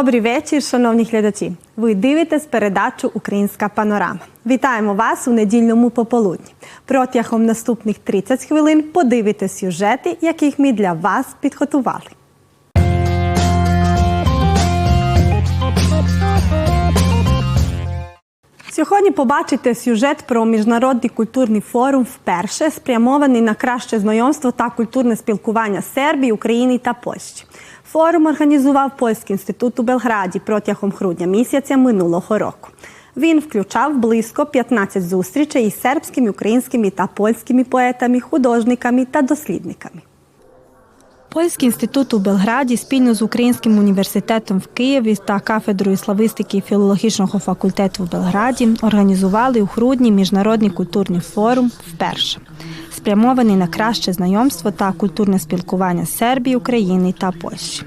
Добрий вечір, шановні глядачі. Ви дивитесь передачу Українська панорама. Вітаємо вас у недільному пополудні. Протягом наступних 30 хвилин подивитесь сюжети, яких ми для вас підготували. Сьогодні побачите сюжет про міжнародний культурний форум вперше спрямований на краще знайомство та культурне спілкування Сербії, України та Польщі. Форум організував Польський інститут у Белграді протягом грудня місяця минулого року. Він включав близько 15 зустрічей із сербськими, українськими та польськими поетами, художниками та дослідниками. Польський інститут у Белграді спільно з Українським університетом в Києві та кафедрою славистики і філологічного факультету в Белграді організували у грудні міжнародний культурний форум вперше, спрямований на краще знайомство та культурне спілкування Сербії, України та Польщі.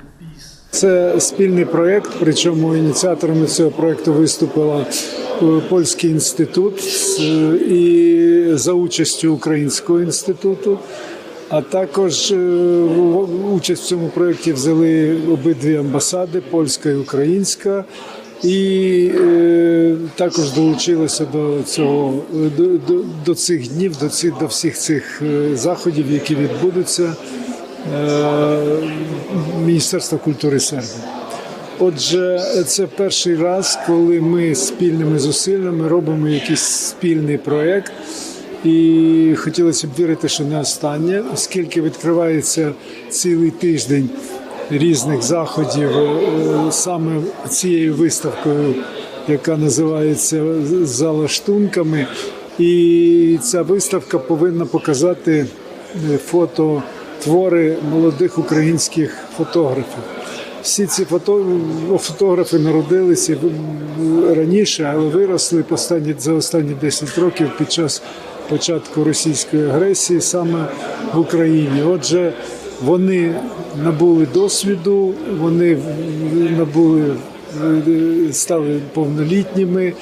Це спільний проєкт, причому ініціаторами цього проєкту виступила е, Польський інститут е, і за участю Українського інституту. А також е, участь в цьому проєкті взяли обидві амбасади польська і українська. І е, також долучилися до цього до, до, цих днів, до цих до всіх цих е, заходів, які відбудуться е, Міністерства культури Сербії. Отже, це перший раз, коли ми спільними зусиллями робимо якийсь спільний проєкт. І хотілося б вірити, що не останнє, оскільки відкривається цілий тиждень різних заходів е, саме цією виставкою, яка називається За лаштунками. І ця виставка повинна показати е, фото твори молодих українських фотографів. Всі ці фото... фотографи народилися раніше, але виросли за останні 10 років під час початку російської агресії саме в Україні. Отже, вони набули досвіду, вони набули, стали повнолітніми.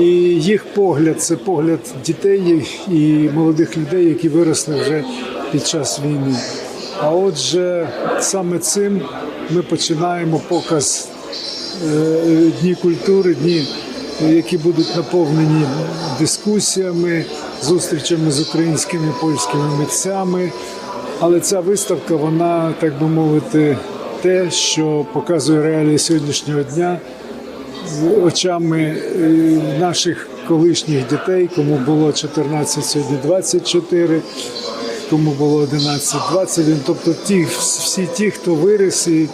І їх погляд це погляд дітей і молодих людей, які виросли вже під час війни. А отже, саме цим ми починаємо показ е, дні культури, дні, які будуть наповнені дискусіями, зустрічами з українськими польськими митцями. Але ця виставка, вона, так би мовити, те, що показує реалії сьогоднішнього дня з очами е, наших колишніх дітей, кому було 14, сьогодні 24, кому було 11, 21. Тобто ті, всі ті, хто виріс і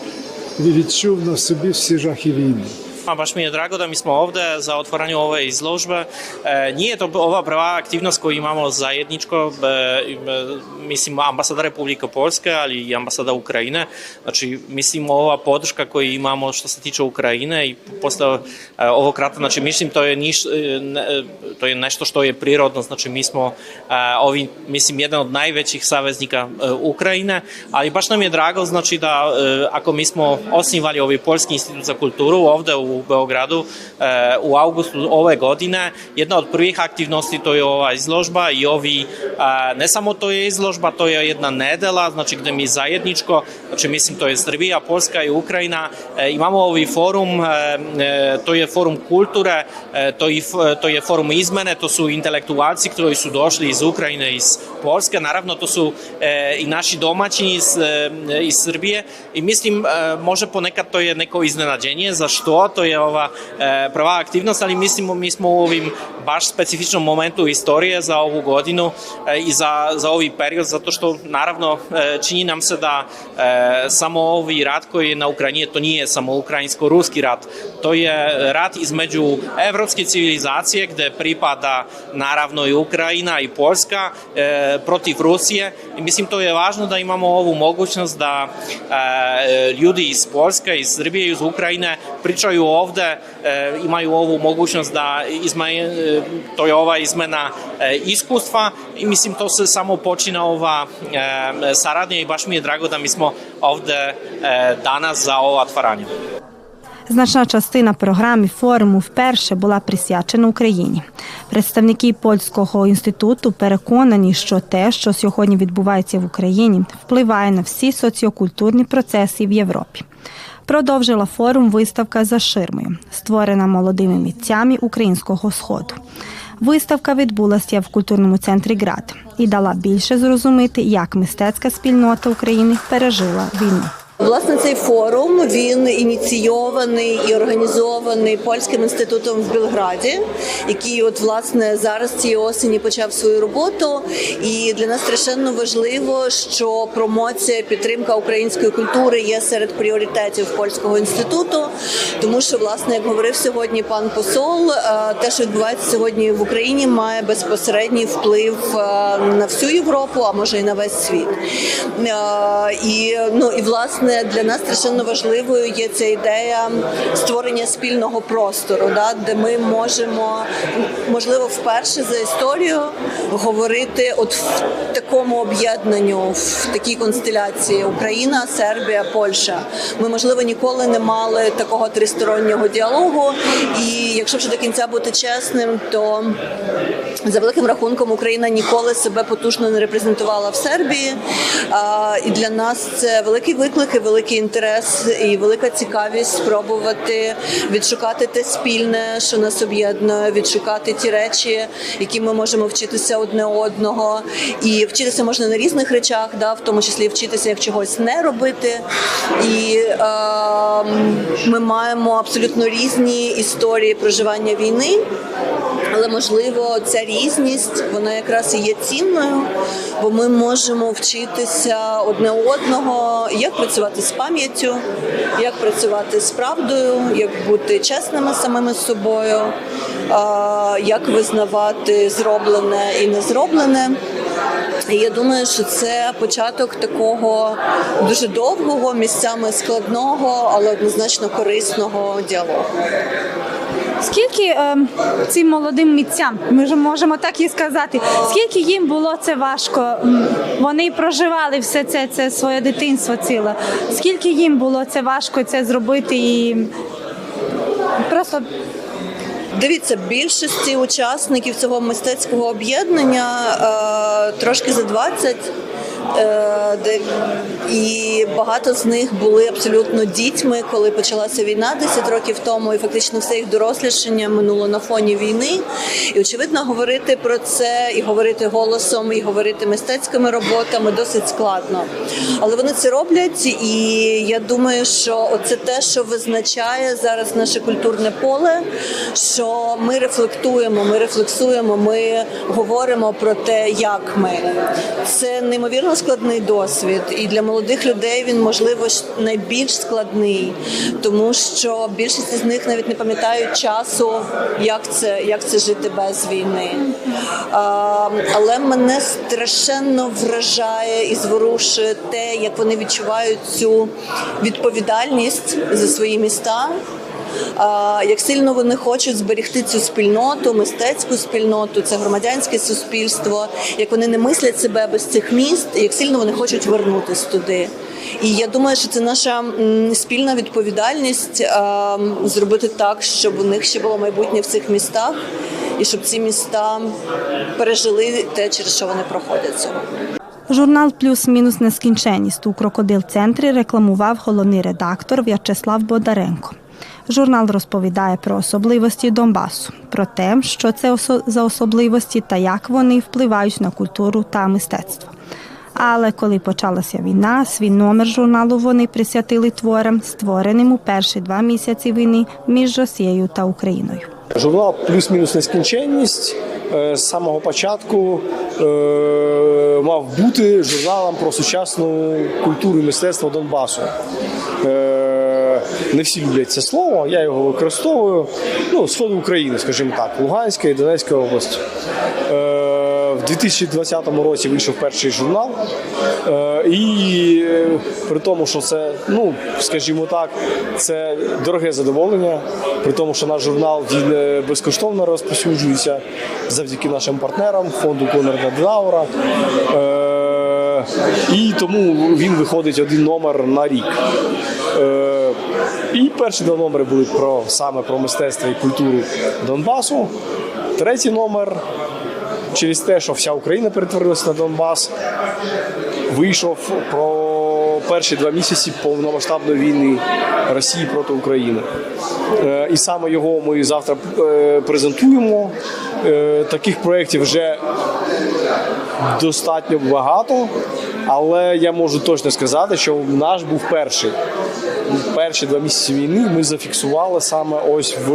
відчув на собі всі жахи війни. A baš mi je drago da mi smo ovde za otvaranje ove izložbe. E, nije to ova prva aktivnost koju imamo zajedničko, e, e, mislim ambasada Republika Poljska, ali i ambasada Ukrajine. Znači, mislim ova podrška koju imamo što se tiče Ukrajine i posle e, ovog rata, znači mislim to je, niš, e, e, to je nešto što je prirodno, znači mi smo e, ovi, mislim, jedan od najvećih saveznika e, Ukrajine, ali baš nam je drago, znači da e, ako mi smo osnivali ovaj Poljski institut za kulturu ovde u Beogradu e, u augustu ove godine, jedna od prvih aktivnosti to je ova izložba i ovi, a, ne samo to je izložba, to je jedna nedela, znači gde mi zajedničko, znači mislim to je Srbija, Poljska i Ukrajina, e, imamo ovaj forum, to je forum kulture, to, je, to je forum izmene, to su intelektualci koji su došli iz Ukrajine, iz Poljske, naravno to su i naši domaćini iz, iz Srbije. I mislim može ponekad to je neko iznenađenje, zašto, to je ova e, prva aktivnost, ali mislimo mi smo u ovim baš specifičnom momentu istorije za ovu godinu e, i za, za ovi period, zato što naravno e, čini nam se da samo ovi rat koji je na Ukrajini, to nije samo ukrajinsko-ruski rat, to je rat između evropske civilizacije gde pripada naravno i Ukrajina i Poljska protiv Rusije i mislim to je važno da imamo ovu mogućnost da e, ljudi iz Poljske, iz Srbije, iz Ukrajine pričaju ovde, e, imaju ovu mogućnost da izma, e, to je ova izmena e, iskustva i mislim to se samo počina ova e, saradnja i baš mi je drago da mi smo ovde e, danas za ovo otvaranje. Значна частина програми форуму вперше була присвячена Україні. Представники польського інституту переконані, що те, що сьогодні відбувається в Україні, впливає на всі соціокультурні процеси в Європі. Продовжила форум виставка за ширмою, створена молодими митцями українського сходу. Виставка відбулася в культурному центрі ГРАД і дала більше зрозуміти, як мистецька спільнота України пережила війну. Власне, цей форум він ініційований і організований польським інститутом в Білграді, який, от власне, зараз цієї осені почав свою роботу. І для нас страшенно важливо, що промоція, підтримка української культури є серед пріоритетів польського інституту, тому що, власне, як говорив сьогодні пан посол, е, те, що відбувається сьогодні в Україні, має безпосередній вплив е, на всю Європу, а може і на весь світ. Е, І ну і власне для нас страшенно важливою є ця ідея створення спільного простору, да, де ми можемо можливо вперше за історію говорити от в такому об'єднанню, в такій констеляції Україна, Сербія, Польща. Ми можливо ніколи не мали такого тристороннього діалогу. І якщо вже до кінця бути чесним, то за великим рахунком Україна ніколи себе потужно не репрезентувала в Сербії. І для нас це великий виклик, і великий інтерес і велика цікавість спробувати відшукати те спільне, що нас об'єднує, відшукати ті речі, які ми можемо вчитися одне одного. І вчитися можна на різних речах, да, в тому числі вчитися, як чогось не робити. І е, ми маємо абсолютно різні історії проживання війни. Але можливо, ця різність вона якраз і є цінною, бо ми можемо вчитися одне одного, як працювати з пам'яттю, як працювати з правдою, як бути чесними самими з собою, як визнавати зроблене і незроблене. І я думаю, що це початок такого дуже довгого, місцями складного, але однозначно корисного діалогу. Скільки е, цим молодим митцям, ми ж можемо так і сказати, скільки їм було це важко? Вони проживали все це, це своє дитинство ціле. Скільки їм було це важко це зробити і просто Дивіться, більшості учасників цього мистецького об'єднання е, трошки за 20. Е, і багато з них були абсолютно дітьми, коли почалася війна 10 років тому, і фактично все їх дорослішання минуло на фоні війни. І очевидно, говорити про це і говорити голосом, і говорити мистецькими роботами досить складно. Але вони це роблять, і я думаю, що це те, що визначає зараз наше культурне поле. Що ми рефлектуємо, ми рефлексуємо, ми говоримо про те, як ми це неймовірно складний досвід, і для молодих людей він можливо найбільш складний, тому що більшість з них навіть не пам'ятають часу, як це як це жити без війни. А, але мене страшенно вражає і зворушує те, як вони відчувають цю відповідальність за свої міста. Як сильно вони хочуть зберегти цю спільноту, мистецьку спільноту, це громадянське суспільство, як вони не мислять себе без цих міст, як сильно вони хочуть вернутися туди. І я думаю, що це наша спільна відповідальність зробити так, щоб у них ще було майбутнє в цих містах, і щоб ці міста пережили те, через що вони проходять сьогодні. Журнал Плюс-мінус нескінченність у крокодил центрі рекламував головний редактор В'ячеслав Бодаренко. Журнал розповідає про особливості Донбасу, про те, що це за особливості та як вони впливають на культуру та мистецтво. Але коли почалася війна, свій номер журналу вони присвятили творам, створеним у перші два місяці війни між Росією та Україною. Журнал плюс-мінус нескінченність е, з самого початку е, мав бути журналом про сучасну культуру і мистецтво Донбасу. Не всі люблять це слово, я його використовую. Ну, сходу України, скажімо так, Луганська і Донецька область. Е, В 2020 році вийшов перший журнал, Е, і е, при тому, що це, ну скажімо так, це дороге задоволення, при тому, що наш журнал він безкоштовно розповсюджується завдяки нашим партнерам, фонду Конрада Денаура. Е, І тому він виходить один номер на рік. І перші два номери були про саме про мистецтво і культуру Донбасу. Третій номер через те, що вся Україна перетворилася на Донбас, вийшов про перші два місяці повномасштабної війни Росії проти України. Е, І саме його ми завтра е, презентуємо. Е, Таких проєктів вже достатньо багато, але я можу точно сказати, що наш був перший. Перші два місяці війни ми зафіксували саме ось в,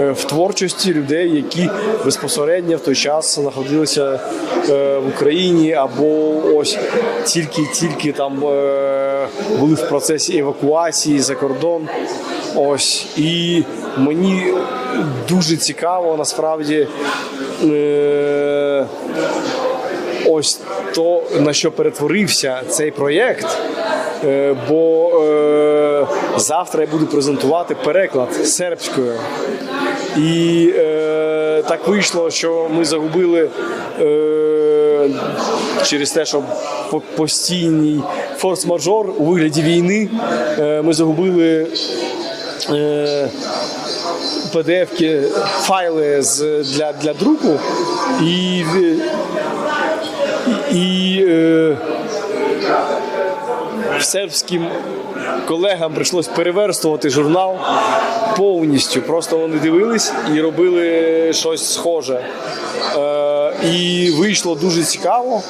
е, в творчості людей, які безпосередньо в той час знаходилися е, в Україні або ось тільки-тільки там е, були в процесі евакуації за кордон. Ось і мені дуже цікаво насправді. Ось то, на що перетворився цей проєкт. Е, Бо е, завтра я буду презентувати переклад сербською. І е, так вийшло, що ми загубили через те, що по- постійний форс-мажор у вигляді війни. Ми загубили. Е, PDF-ки, файли з, для, для друку, і, і е, сербським колегам прийшлось переверстувати журнал повністю. Просто вони дивились і робили щось схоже. Е, і вийшло дуже цікаво.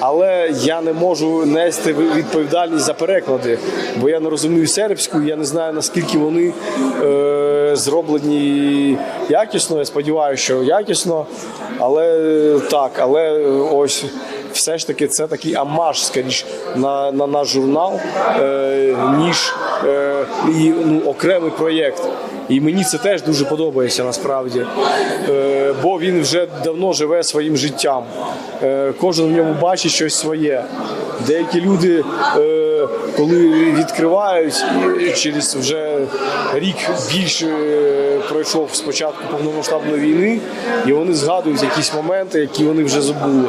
Але я не можу нести відповідальність за переклади, бо я не розумію сербську, я не знаю наскільки вони е, зроблені якісно. Я сподіваюся, що якісно, але е, так, але ось все ж таки це такий амаш, скоріш, на, на наш журнал, е, ніж е, і, ну, окремий проєкт. І мені це теж дуже подобається насправді, е, бо він вже давно живе своїм життям. Е, кожен в ньому бачить щось своє. Деякі люди, е, коли відкривають, через вже рік більше е, пройшов з початку повномасштабної війни, і вони згадують якісь моменти, які вони вже забули.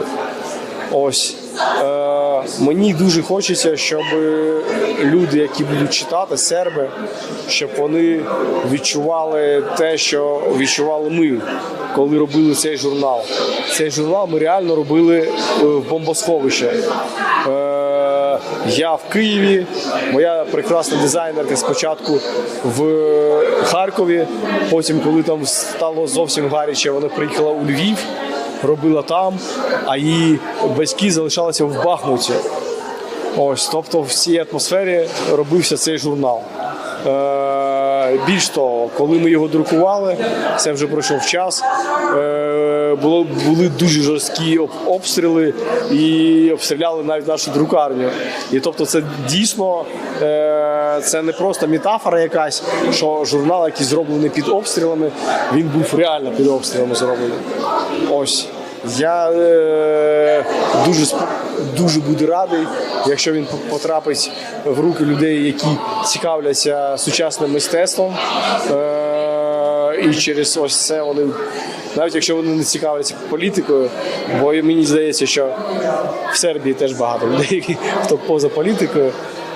Ось е, мені дуже хочеться, щоб люди, які будуть читати серби, щоб вони відчували те, що відчували ми, коли робили цей журнал. Цей журнал ми реально робили е, в бомбосховище. Е, я в Києві, моя прекрасна дизайнерка спочатку в Харкові. Потім, коли там стало зовсім гаряче, вона приїхала у Львів робила там, а її батьки залишалися в Бахмуті. Ось, тобто в цій атмосфері робився цей журнал. Е, більш того, коли ми його друкували, це вже пройшов час. Е, було, були дуже жорсткі обстріли і обстріляли навіть нашу друкарню. І тобто, це дійсно е, це не просто метафора якась, що журнал, який зроблений під обстрілами, він був реально під обстрілами зроблений. Ось. Я е, дуже дуже буду радий, якщо він по- потрапить в руки людей, які цікавляться сучасним мистецтвом. Е, і через ось це вони, навіть якщо вони не цікавляться політикою, бо мені здається, що в Сербії теж багато людей, хто поза політикою,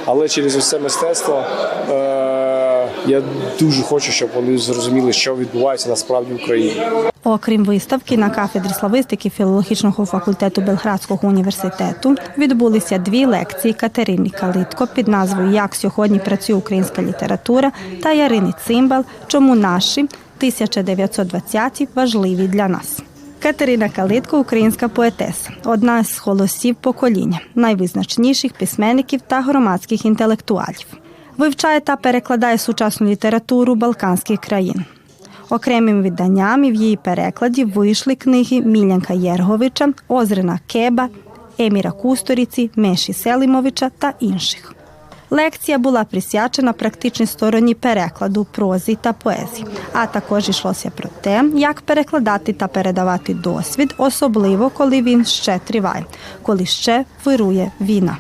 але через це мистецтво. Я дуже хочу, щоб вони зрозуміли, що відбувається насправді в Україні. Окрім виставки на кафедрі славистики філологічного факультету Белградського університету відбулися дві лекції Катерини Калитко під назвою Як сьогодні працює українська література та Ярини Цимбал. Чому наші 1920-ті важливі для нас. Катерина Калитко українська поетеса, одна з голосів покоління, найвизначніших письменників та громадських інтелектуалів. Вивчає та перекладає сучасну літературу балканських країн. Окремим виданнями в її перекладі вийшли книги Мілянка Єрговича, Озрина Кеба, Еміра Кусторіці, Меші Селимовича та інших. Лекція була присвячена практичній стороні перекладу, прози та поезії, а також йшлося про те, як перекладати та передавати досвід, особливо коли він ще триває, коли ще вирує війна.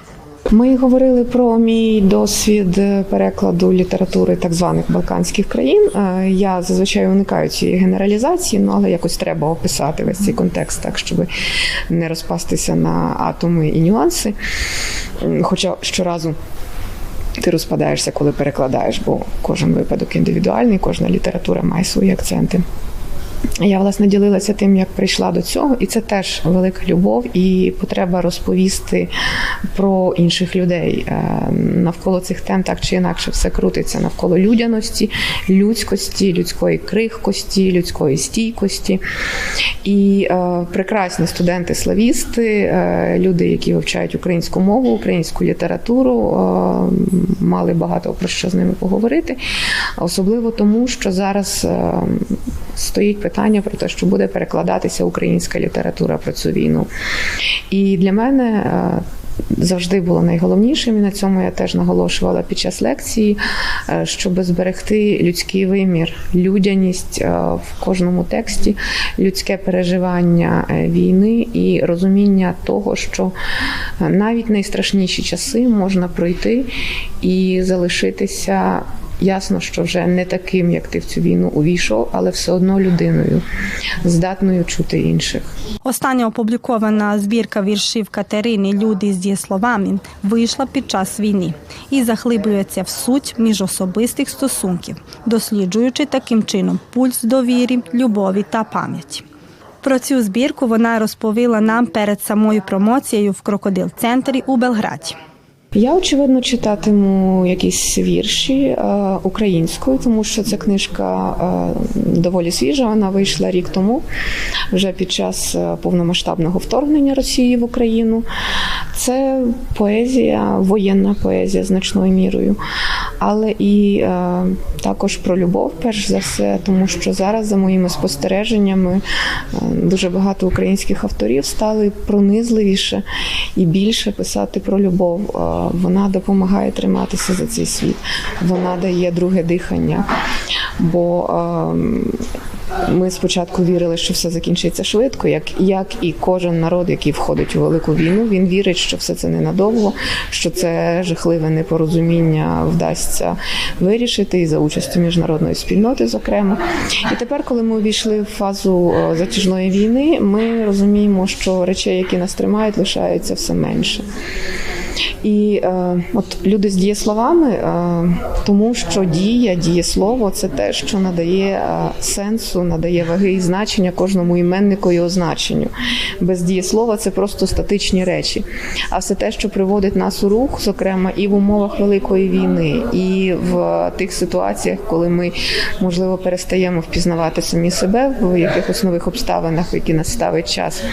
Ми говорили про мій досвід перекладу літератури так званих балканських країн. Е, Я зазвичай уникаю цієї генералізації, ну але якось треба описати весь цей контекст так, щоб не розпастися на атоми і нюанси. Хоча щоразу. Ти розпадаєшся, коли перекладаєш, бо кожен випадок індивідуальний, кожна література має свої акценти. Я власне ділилася тим, як прийшла до цього, і це теж велика любов і потреба розповісти про інших людей. Е, Навколо цих тем так чи інакше все крутиться навколо людяності, людськості, людської крихкості, людської стійкості. І е, прекрасні студенти-славісти, е, люди, які вивчають українську мову, українську літературу, е, мали багато про що з ними поговорити. Особливо тому, що зараз е, стоїть питання про те, що буде перекладатися українська література про цю війну. І для мене е, завжди було найголовнішим, і на цьому я теж наголошувала під час лекції, е, щоб зберегти людський вимір, людяність е, в кожному тексті, людське переживання війни і розуміння того, що навіть найстрашніші часи можна пройти і залишитися. Ясно, що вже не таким, як ти в цю війну увійшов, але все одно людиною, здатною чути інших. Остання опублікована збірка віршів Катерини Люди з дієсловами вийшла під час війни і заглиблюється в суть міжособистих стосунків, досліджуючи таким чином пульс довірі, любові та пам'яті. Про цю збірку вона розповіла нам перед самою промоцією в крокодил центрі у Белграді. Я очевидно читатиму якісь вірші е, українською, тому що ця книжка е, доволі свіжа. Вона вийшла рік тому, вже під час е, повномасштабного вторгнення Росії в Україну. Це поезія, воєнна поезія значною мірою, але і також про любов, перш за все, тому що зараз, за моїми спостереженнями, дуже багато українських авторів стали пронизливіше і більше писати про любов. Вона допомагає триматися за цей світ, вона дає друге дихання. Бо е, ми спочатку вірили, що все закінчиться швидко, як, як і кожен народ, який входить у велику війну, він вірить, що все це ненадовго, що це жахливе непорозуміння вдасться вирішити і за участю міжнародної спільноти, зокрема. І тепер, коли ми увійшли в фазу е, затяжної війни, ми розуміємо, що речей, які нас тримають, лишається все менше. І е, от люди з дієсловами, е, тому що дія, дієслово це те, що надає е, сенсу, надає ваги і значення кожному іменнику і означенню. Без дієслова це просто статичні речі. А все те, що приводить нас у рух, зокрема, і в умовах великої війни, і в тих ситуаціях, коли ми можливо перестаємо впізнавати самі себе в якихось нових обставинах, які нас ставить час.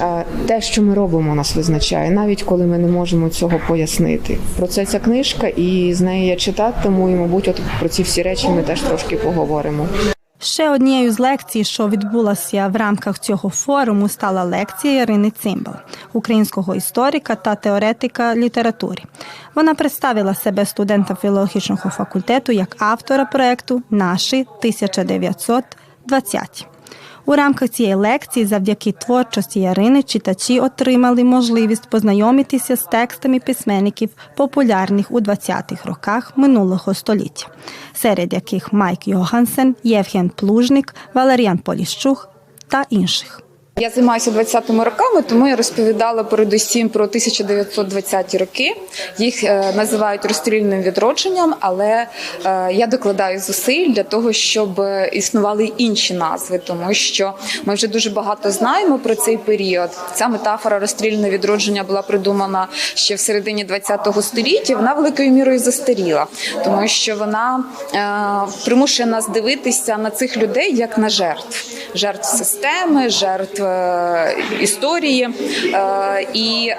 Е, Те, що ми робимо, нас визначає, навіть коли ми не можемо цього пояснити. Про це ця книжка, і з неї я читатиму, і, мабуть, от про ці всі речі ми теж трошки поговоримо. Ще однією з лекцій, що відбулася в рамках цього форуму, стала лекція Ірини Цимбал, українського історика та теоретика літератури. Вона представила себе студентам філологічного факультету як автора проекту Наші 1920. У рамках цієї лекції, завдяки творчості Ярини, читачі отримали можливість познайомитися з текстами письменників, популярних у 20-х роках минулого століття, серед яких Майк Йогансен, Євген Плужник, Валеріан Поліщук та інших. Я займаюся 20-ми роками, тому я розповідала передусім про 1920-ті роки. Їх е, називають розстрільним відродженням, але е, я докладаю зусиль для того, щоб існували й інші назви, тому що ми вже дуже багато знаємо про цей період. Ця метафора розстрільне відродження була придумана ще в середині 20-го століття. Вона великою мірою застаріла, тому що вона е, примушує нас дивитися на цих людей як на жертв, жертв системи, жертв історії. Е, і е,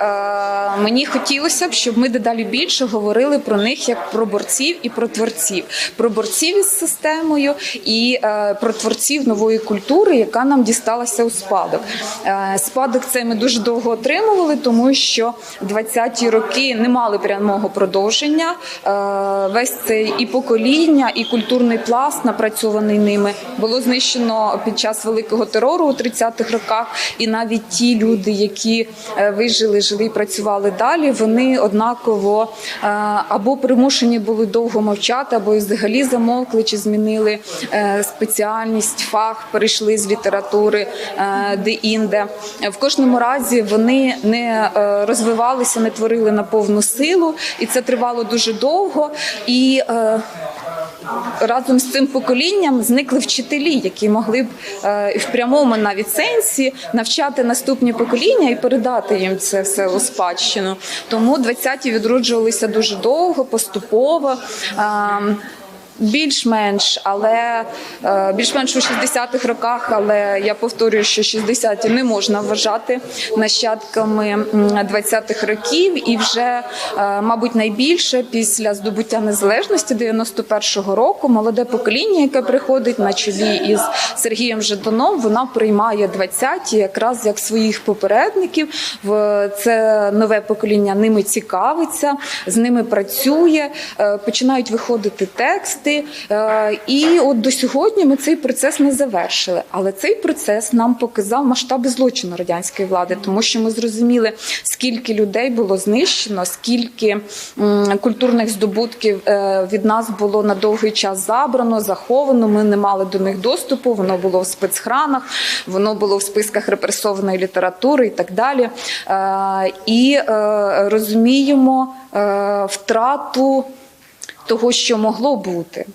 мені хотілося б, щоб ми дедалі більше говорили про них як про борців і про творців, про борців із системою і е, про творців нової культури, яка нам дісталася у спадок. Е, Спадок цей ми дуже довго отримували, тому що 20-ті роки не мали прямого продовження. Е, Весь цей і покоління, і культурний пласт, напрацьований ними, було знищено під час великого терору у 30-х роках. І навіть ті люди, які е, вижили, жили і працювали далі, вони однаково е, або примушені були довго мовчати, або взагалі замовкли чи змінили е, спеціальність, фах, перейшли з літератури е, де-інде. В кожному разі вони не розвивалися, не творили на повну силу, і це тривало дуже довго. І разом з цим поколінням зникли вчителі, які могли б е, в прямому навіть сенсі навчати наступні покоління і передати їм це все у спадщину. Тому 20-ті відроджувалися дуже довго, поступово. Більш-менш, але е, більш-менш у 60-х роках, але я повторюю, що 60-ті не можна вважати нащадками м, 20-х років, і вже, е, мабуть, найбільше після здобуття незалежності 91-го року молоде покоління, яке приходить на чолі із Сергієм Жаданом, вона приймає 20-ті якраз як своїх попередників. В це нове покоління ними цікавиться, з ними працює, е, починають виходити тексти. Е, І от до сьогодні ми цей процес не завершили. Але цей процес нам показав масштаби злочину радянської влади, тому що ми зрозуміли, скільки людей було знищено, скільки культурних здобутків е, від нас було на довгий час забрано, заховано. Ми не мали до них доступу. Воно було в спецхранах, воно було в списках репресованої літератури і так далі. Е, І розуміємо втрату того, що могло бути.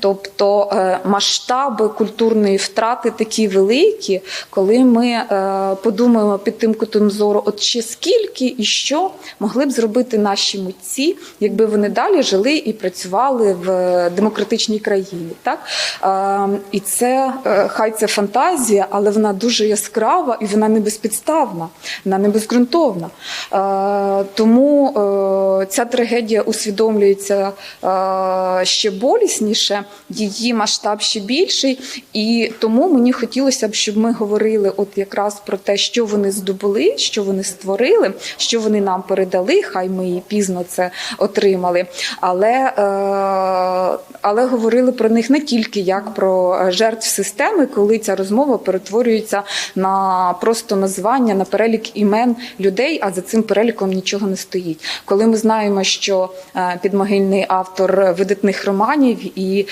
Тобто е, масштаби культурної втрати такі великі, коли ми е, подумаємо під тим кутом зору, от ще скільки і що могли б зробити наші митці, якби вони далі жили і працювали в демократичній країні. Так? Е, І це е, хай це фантазія, але вона дуже яскрава і вона не безпідставна, вона не безґрунтовна. Е, Тому е, ця трагедія усвідомлюється е, ще болісніше, її масштаб ще більший. І тому мені хотілося б, щоб ми говорили от якраз про те, що вони здобули, що вони створили, що вони нам передали. Хай ми і пізно це отримали. Але, е, але говорили про них не тільки як про жертв системи, коли ця розмова перетворюється на просто названня, на перелік імен людей, а за цим переліком нічого не стоїть. Коли ми знаємо, що е, підмогильний автор видатних романів, і е,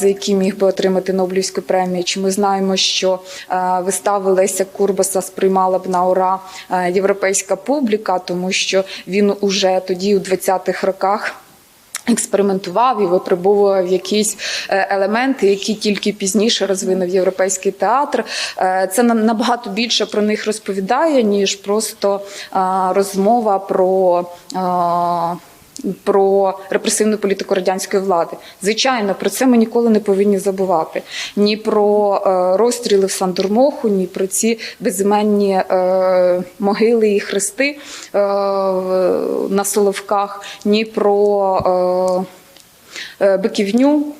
за які міг би отримати Нобелівську премію, чи ми знаємо, що е, вистави Леся Курбаса сприймала б на ура е, європейська публіка, тому що він уже тоді, у 20-х роках. Експериментував і випробовував якісь елементи, які тільки пізніше розвинув європейський театр. Це набагато більше про них розповідає, ніж просто розмова про. Про репресивну політику радянської влади, звичайно, про це ми ніколи не повинні забувати. Ні про е, розстріли в Сандурмоху, ні про ці безіменні е, могили і хрести е, на Соловках, ні про Биківню.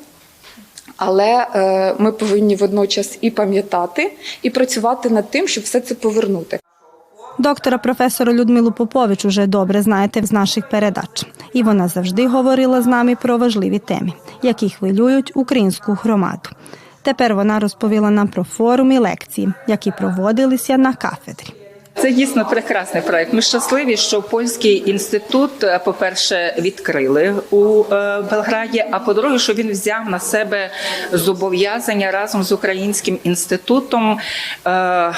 Але е, ми повинні водночас і пам'ятати, і працювати над тим, щоб все це повернути. Доктора професора Людмилу Попович уже добре знаєте з наших передач. І вона завжди говорила з нами про важливі теми, які хвилюють українську громаду. Тепер вона розповіла нам про форум і лекції, які проводилися на кафедрі. Це дійсно прекрасний проект. Ми щасливі, що польський інститут, е, по-перше, відкрили у е, Белграді. А по-друге, що він взяв на себе зобов'язання разом з українським інститутом е,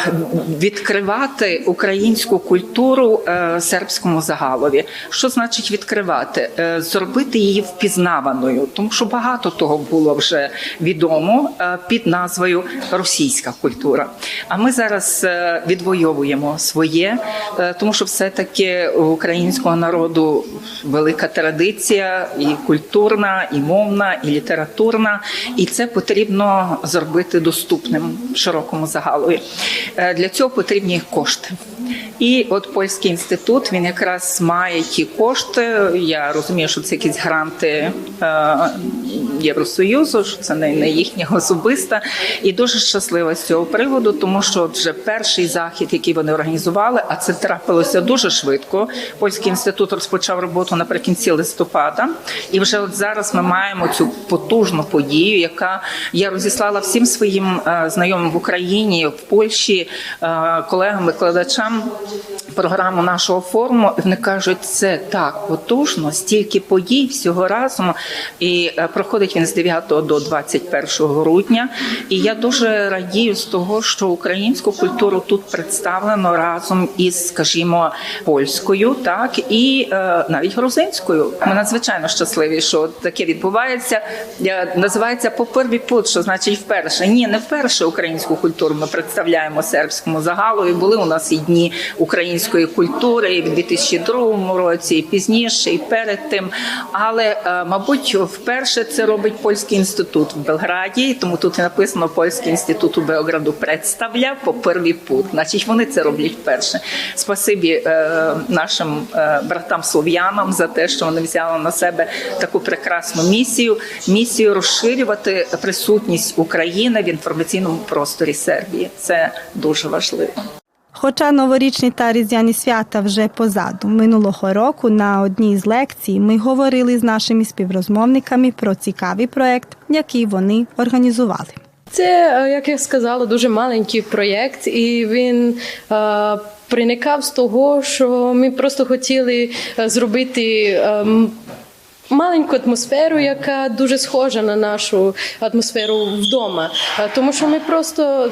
відкривати українську культуру сербському загалові. Що значить відкривати? Зробити її впізнаваною, тому що багато того було вже відомо під назвою російська культура. А ми зараз відвоюємо своє, е, тому що все-таки у українського народу велика традиція, і культурна, і мовна, і літературна, і це потрібно зробити доступним широкому загалові. Е, Для цього потрібні кошти. І от польський інститут він якраз має ті кошти. Я розумію, що це якісь гранти е, Євросоюзу, що це не, їхня особиста, і дуже щаслива з цього приводу, тому що вже перший захід, який вони організували, а це трапилося дуже швидко. Польський інститут розпочав роботу наприкінці листопада, і вже от зараз ми маємо цю потужну подію, яка я розіслала всім своїм е, знайомим в Україні, в Польщі, е, колегам, викладачам. Програму нашого форуму. Вони кажуть, це так потужно, стільки подій всього разом. І е, проходить він з 9 до 21 грудня. І я дуже радію з того, що українську культуру тут представлено разом із, скажімо, польською, так і е, навіть грузинською. Ми надзвичайно щасливі, що таке відбувається. Е, Називається по первий пут, що значить вперше. Ні, не вперше українську культуру ми представляємо сербському загалу. І були у нас і дні української культури і в 2002 році, і пізніше, і перед тим. Але, е, мабуть, вперше це робить польський інститут в Белграді, тому тут написано Польський інститут у Белграду представляв по первий пут. Значить, вони це роблять вперше. Спасибі е, нашим е, братам слов'янам за те, що вони взяли на себе таку прекрасну місію місію розширювати присутність України в інформаційному просторі Сербії. Це дуже важливо. Хоча новорічні та різдвяні свята вже позаду минулого року на одній з лекцій ми говорили з нашими співрозмовниками про цікавий проект, який вони організували. Це, е, як я сказала, дуже маленький проєкт, і він е, приникав з того, що ми просто хотіли е, зробити. ем, Маленьку атмосферу, яка дуже схожа на нашу атмосферу вдома, Е, тому що ми просто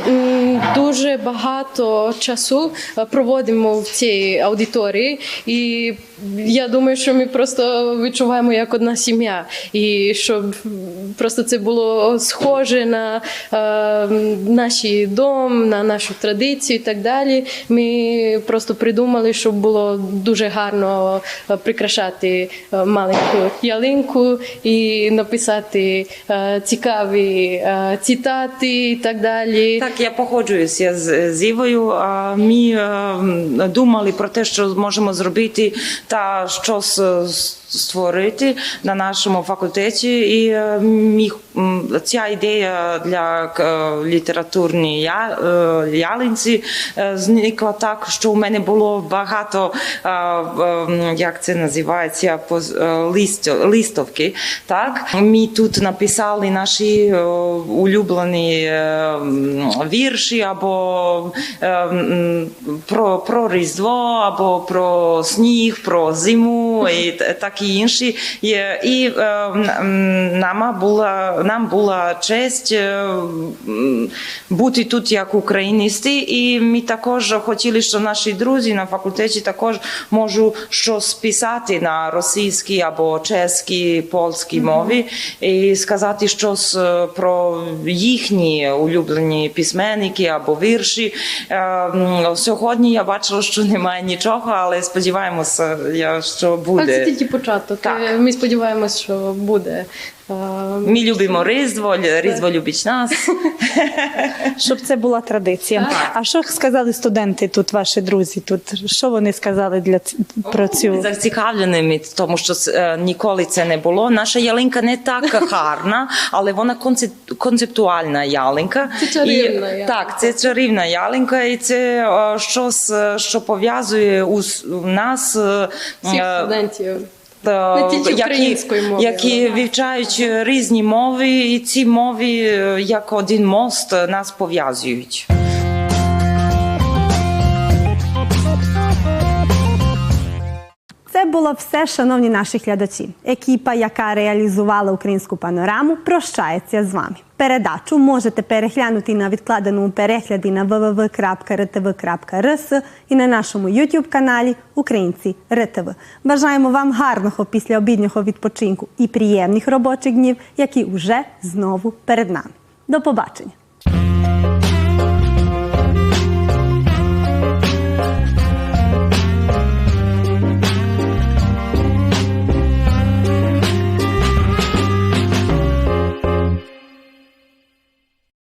дуже багато часу е, проводимо в цій аудиторії, і я думаю, що ми просто відчуваємо як одна сім'я, і щоб просто це було схоже на е, наш дом, на нашу традицію і так далі. Ми просто придумали, щоб було дуже гарно прикрашати маленьку ялинку і написати е, цікаві е, цитати і так далі. Так, я погоджуюся з, з Івою. Ми е, думали про те, що зможемо зробити та щось створити на нашому факультеті. І е, міг, ця ідея для е, літературної е, ялинці зникла так, що у мене було багато, як це називається, лист, листовки. Так? Ми тут написали наші улюблені вірші або про, про Різдво, або про сніг, про зиму і такі інші. І, і е, нам була, нам була честь е, бути тут як україністи, і ми також хотіли, що наші друзі на факультеті також можуть щось писати на російській або чеській, польській мові і сказати щось е, про їхні улюблені письменники або вірші. Сьогодні я бачила, що немає нічого, але сподіваємося, що Так, це буде. тільки початок. Так. Ми сподіваємось, що буде. Е, Ми любимо Різдво, Різдво любить нас. Щоб це була традиція. А що сказали студенти тут, ваші друзі? Тут що вони сказали для ц- про цю Зацікавленими, тому що е, ніколи це не було. Наша ялинка не так гарна, але вона концеп- концептуальна ялинка. Це чарівна І, ялинка. Так, це чарівна ялинка, і це е, щось, що пов'язує у, нас. е, всіх студентів. Та, Не мови, які вивчають різні мови, і ці мови, е, як один мост, е, нас пов'язують. Було все, шановні наші глядачі. Екіпа, яка реалізувала українську панораму, прощається з вами. Передачу можете переглянути на відкладеному перегляді на www.rtv.rs і на нашому youtube каналі Українці РТВ. Бажаємо вам гарного післяобіднього відпочинку і приємних робочих днів, які вже знову перед нами. До побачення!